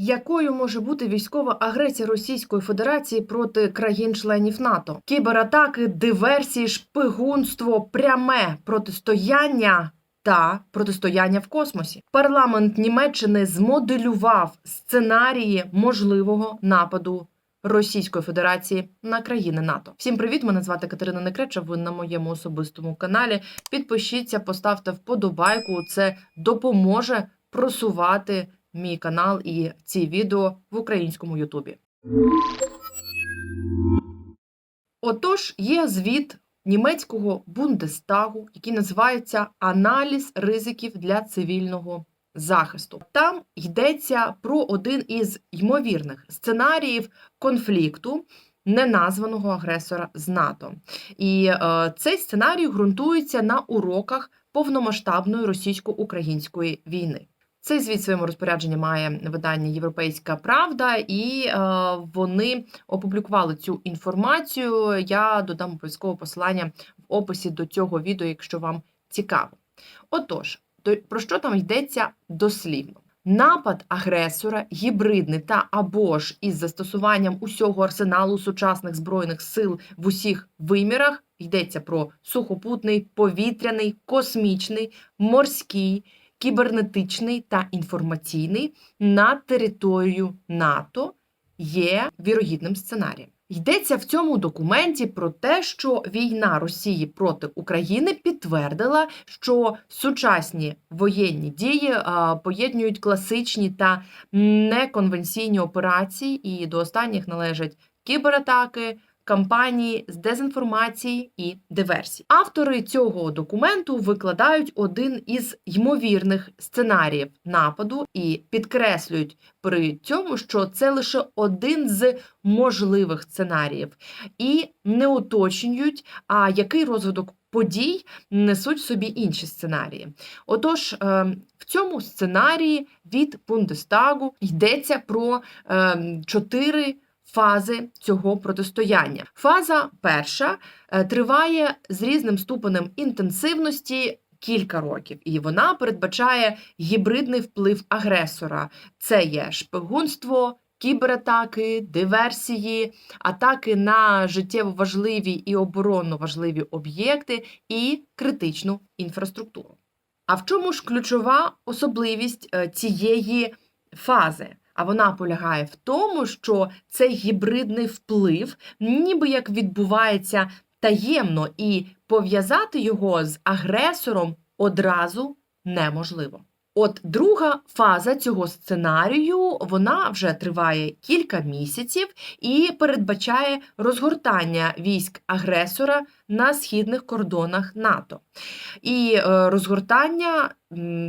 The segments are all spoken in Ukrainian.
Якою може бути військова агресія Російської Федерації проти країн-членів НАТО? Кібератаки, диверсії, шпигунство, пряме протистояння та протистояння в космосі. Парламент Німеччини змоделював сценарії можливого нападу. Російської Федерації на країни НАТО. Всім привіт! Мене звати Катерина Некреча. Ви на моєму особистому каналі. Підпишіться, поставте вподобайку. Це допоможе просувати мій канал і ці відео в українському Ютубі. Отож, є звіт німецького Бундестагу, який називається Аналіз ризиків для цивільного захисту. Там йдеться про один із ймовірних сценаріїв конфлікту. Неназваного агресора з НАТО, і е, цей сценарій ґрунтується на уроках повномасштабної російсько-української війни. Цей звіт своєму розпорядженні має видання Європейська Правда, і е, вони опублікували цю інформацію. Я додам обов'язково посилання в описі до цього відео, якщо вам цікаво. Отож, то про що там йдеться дослівно? Напад агресора, гібридний та або ж із застосуванням усього арсеналу сучасних збройних сил в усіх вимірах йдеться про сухопутний, повітряний, космічний, морський, кібернетичний та інформаційний на територію НАТО є вірогідним сценарієм. Йдеться в цьому документі про те, що війна Росії проти України підтвердила, що сучасні воєнні дії поєднують класичні та неконвенційні операції, і до останніх належать кібератаки. Кампанії з дезінформації і диверсій. Автори цього документу викладають один із ймовірних сценаріїв нападу і підкреслюють при цьому, що це лише один з можливих сценаріїв, і не уточнюють, а який розвиток подій несуть собі інші сценарії. Отож, в цьому сценарії від Бундестагу йдеться про чотири фази цього протистояння. Фаза перша е, триває з різним ступенем інтенсивності. Кілька років, і вона передбачає гібридний вплив агресора. Це є шпигунство, кібератаки, диверсії, атаки на життєво важливі і оборонно важливі об'єкти і критичну інфраструктуру. А в чому ж ключова особливість е, цієї фази? А вона полягає в тому, що цей гібридний вплив, ніби як відбувається таємно, і пов'язати його з агресором одразу неможливо. От друга фаза цього сценарію вона вже триває кілька місяців і передбачає розгортання військ агресора на східних кордонах НАТО. І е, розгортання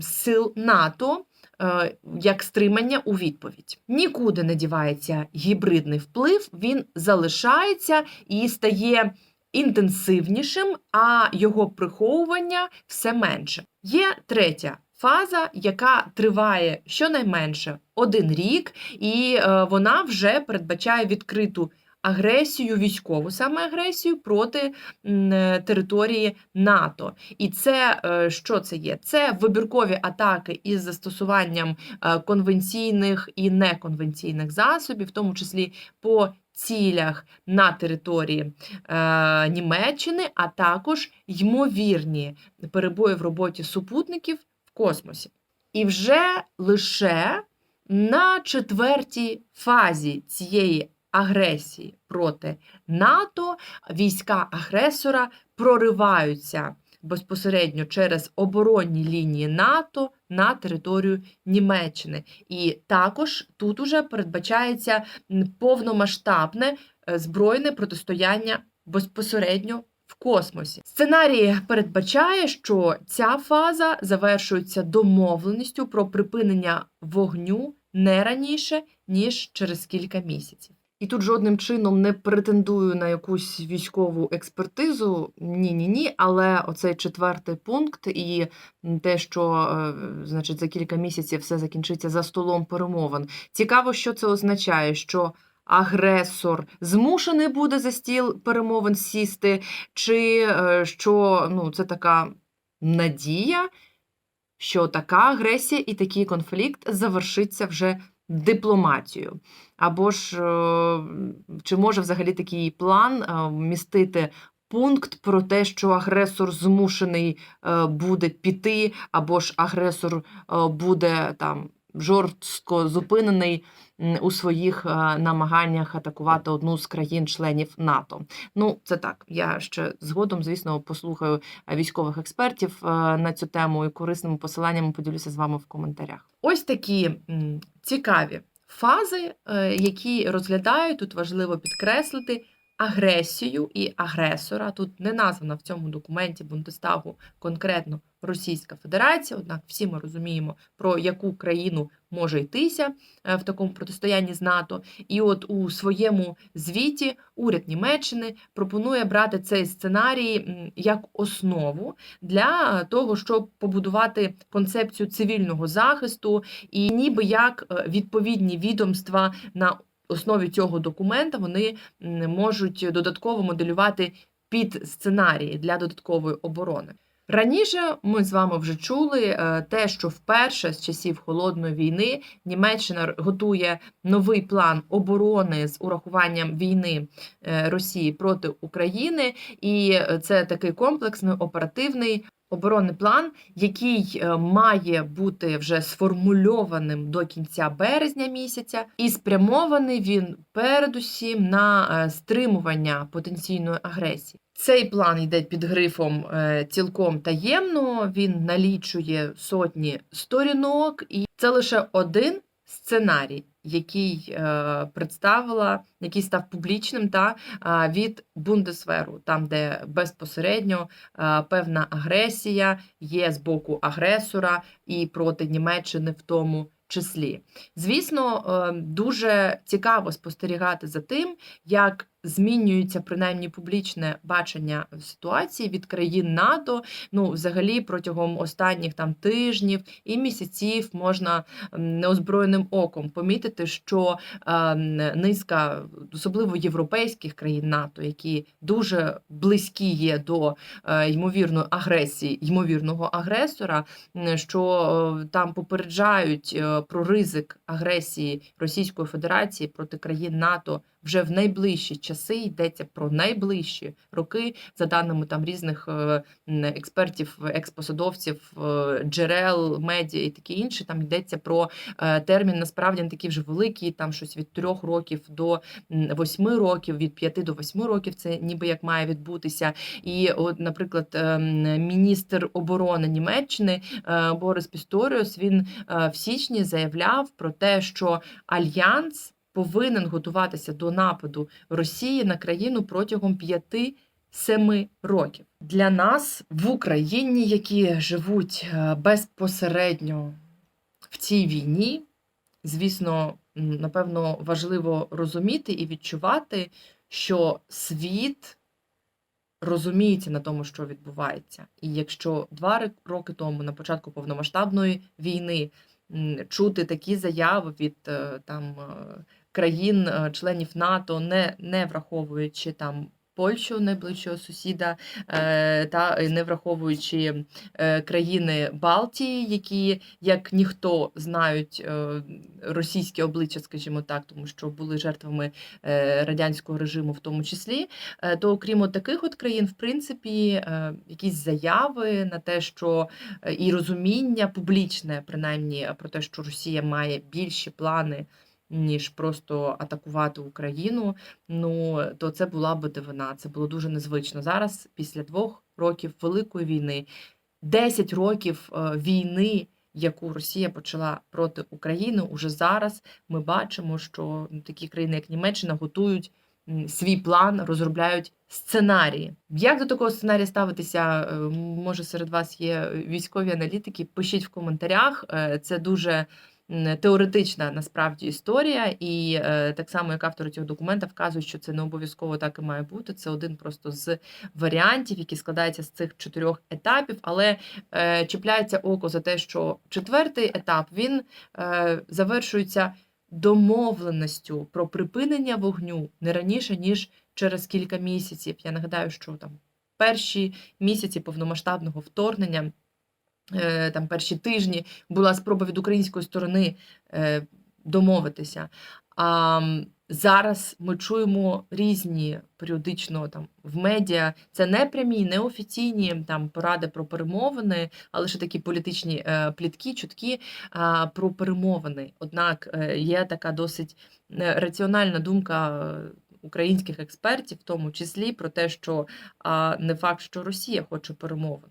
сил НАТО. Е, як стримання у відповідь. Нікуди не дівається гібридний вплив, він залишається і стає інтенсивнішим, а його приховування все менше. Є третя. Фаза, яка триває щонайменше один рік, і е, вона вже передбачає відкриту агресію, військову саме агресію проти е, території НАТО. І це е, що це є? Це вибіркові атаки із застосуванням е, конвенційних і неконвенційних засобів, в тому числі по цілях на території е, Німеччини, а також ймовірні перебої в роботі супутників в космосі. І вже лише на четвертій фазі цієї агресії проти НАТО, війська агресора прориваються безпосередньо через оборонні лінії НАТО на територію Німеччини. І також тут уже передбачається повномасштабне е, збройне протистояння безпосередньо. В космосі сценарій передбачає, що ця фаза завершується домовленістю про припинення вогню не раніше ніж через кілька місяців. І тут жодним чином не претендую на якусь військову експертизу. Ні, ні, ні. Але оцей четвертий пункт і те, що е, значить за кілька місяців все закінчиться за столом перемовин. Цікаво, що це означає, що. Агресор змушений буде за стіл перемовин сісти, чи е, що ну, це така надія, що така агресія і такий конфлікт завершиться вже дипломатію? Або ж е, чи може взагалі такий план е, містити пункт про те, що агресор змушений е, буде піти, або ж агресор буде там жорстко зупинений у своїх е, намаганнях атакувати одну з країн-членів НАТО? Ну, це так. Я ще згодом, звісно, послухаю е, військових експертів е, на цю тему і корисними посиланнями поділюся з вами в коментарях. Ось такі цікаві фази, які розглядають, тут важливо підкреслити агресію і агресора. Тут не названа в цьому документі Бундестагу конкретно Російська Федерація, однак всі ми розуміємо, про яку країну може йтися е, в такому протистоянні з НАТО. І от у своєму звіті уряд Німеччини пропонує брати цей сценарій як основу для того, щоб побудувати концепцію цивільного захисту, і ніби як е, відповідні відомства на основі цього документа вони можуть додатково моделювати під сценарії для додаткової оборони. Раніше ми з вами вже чули е, те, що вперше з часів холодної війни Німеччина готує новий план оборони з урахуванням війни е, Росії проти України, і е, це такий комплексний оперативний оборонний план, який має бути вже сформульованим до кінця березня місяця, і спрямований він передусім на стримування потенційної агресії. Цей план йде під грифом е, цілком таємно. Він налічує сотні сторінок, і це лише один сценарій, який е, представила, який став публічним та від Бундесверу, там, де безпосередньо е, певна агресія є з боку агресора і проти Німеччини в тому числі. Звісно, дуже цікаво спостерігати за тим, як змінюється принаймні публічне бачення ситуації від країн НАТО. Ну, взагалі, протягом останніх там тижнів і місяців можна неозброєним оком помітити, що е, низка, особливо європейських країн НАТО, які дуже близькі є до е, ймовірної агресії, ймовірного агресора, що е, там попереджають е, про ризик агресії Російської Федерації проти країн НАТО вже в найближчі часи йдеться про найближчі роки, за даними там різних е, експертів, експосадовців, е, джерел, медіа і таке інше. Там йдеться про е, термін насправді не такий вже великий, там щось від трьох років до восьми років, від п'яти до восьми років. Це ніби як має відбутися. І, от, наприклад, міністр оборони Німеччини Борис Пісторіус він в січні заявляв про те, що альянс повинен готуватися до нападу Росії на країну протягом 5-7 років. Для нас в Україні, які живуть е, безпосередньо в цій війні, звісно, напевно, важливо розуміти і відчувати, що світ розуміється на тому, що відбувається. І якщо два роки тому, на початку повномасштабної війни, чути такі заяви від е, там е, країн, е, НАТО, не, не враховуючи там. Польщу, найближчого сусіда, е, та не враховуючи е, країни Балтії, які як ніхто знають е, російське обличчя, скажімо так, тому що були жертвами е, радянського режиму, в тому числі, е, то окрім таких от країн, в принципі, е, якісь заяви на те, що е, і розуміння публічне, принаймні, про те, що Росія має більші плани. Ніж просто атакувати Україну, ну то це була би дивина. Це було дуже незвично. Зараз, після двох років Великої війни, 10 років е, війни, яку Росія почала проти України, уже зараз ми бачимо, що ну, такі країни, як Німеччина, готують свій план, розробляють сценарії. Як до такого сценарія ставитися? Е, Може, серед вас є військові аналітики? Пишіть в коментарях. Е, Це дуже теоретична насправді історія, і е, так само, як автори цього документа вказують, що це не обов'язково так і має бути. Це один просто з варіантів, які складаються з цих чотирьох етапів, але е, чіпляється око за те, що четвертий етап він е, завершується домовленістю про припинення вогню не раніше ніж через кілька місяців. Я нагадаю, що там перші місяці повномасштабного вторгнення. Е, Там перші тижні була спроба від української сторони е, домовитися. А зараз ми чуємо різні періодично там в медіа. Це не прямі, не офіційні там поради про перемовини, а лише такі політичні е, плітки, чутки про перемовини. Однак є така досить раціональна думка. Українських експертів, в тому числі про те, що а, не факт, що Росія хоче перемовин,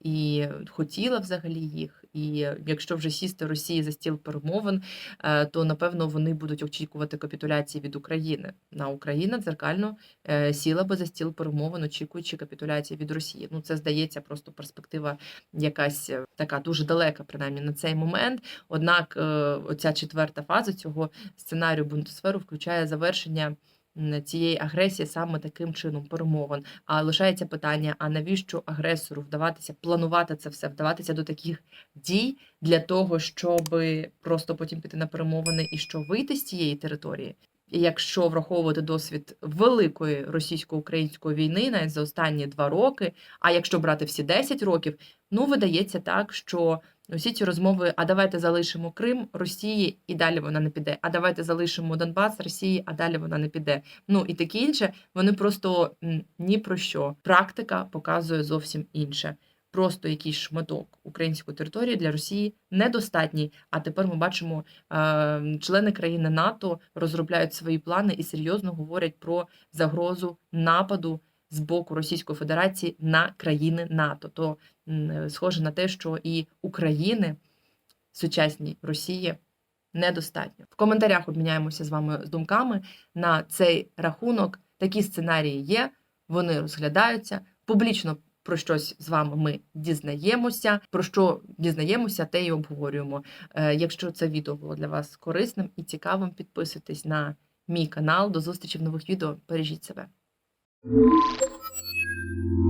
і хотіла взагалі їх. І якщо вже сісти Росії за стіл перемовин, е, то напевно вони будуть очікувати капітуляції від України. На Україна дзеркально е, сіла би за стіл перемовин, очікуючи капітуляції від Росії. Ну це здається просто перспектива якась е, така дуже далека, принаймні на цей момент. Однак, е, оця четверта фаза цього сценарію Бундесверу включає завершення. Цієї агресії саме таким чином перемовин. А лишається питання: а навіщо агресору вдаватися, планувати це все, вдаватися до таких дій для того, щоб просто потім піти на перемовини і що вийти з цієї території? Якщо враховувати досвід великої російсько-української війни, навіть за останні два роки, а якщо брати всі 10 років, ну видається так, що усі ці розмови: а давайте залишимо Крим Росії, і далі вона не піде. А давайте залишимо Донбас Росії, а далі вона не піде. Ну і таке інше, вони просто ні про що. Практика показує зовсім інше. Просто якийсь шматок української території для Росії недостатній. А тепер ми бачимо, е, члени країни НАТО розробляють свої плани і серйозно говорять про загрозу нападу з боку Російської Федерації на країни НАТО. То е, схоже на те, що і України сучасній Росії недостатньо. В коментарях обміняємося з вами з думками на цей рахунок. Такі сценарії є, вони розглядаються публічно. Про щось з вами ми дізнаємося. Про що дізнаємося, те й обговорюємо. Е, Якщо це відео було для вас корисним і цікавим, підписуйтесь на мій канал. До зустрічі в нових відео. Бережіть себе. Música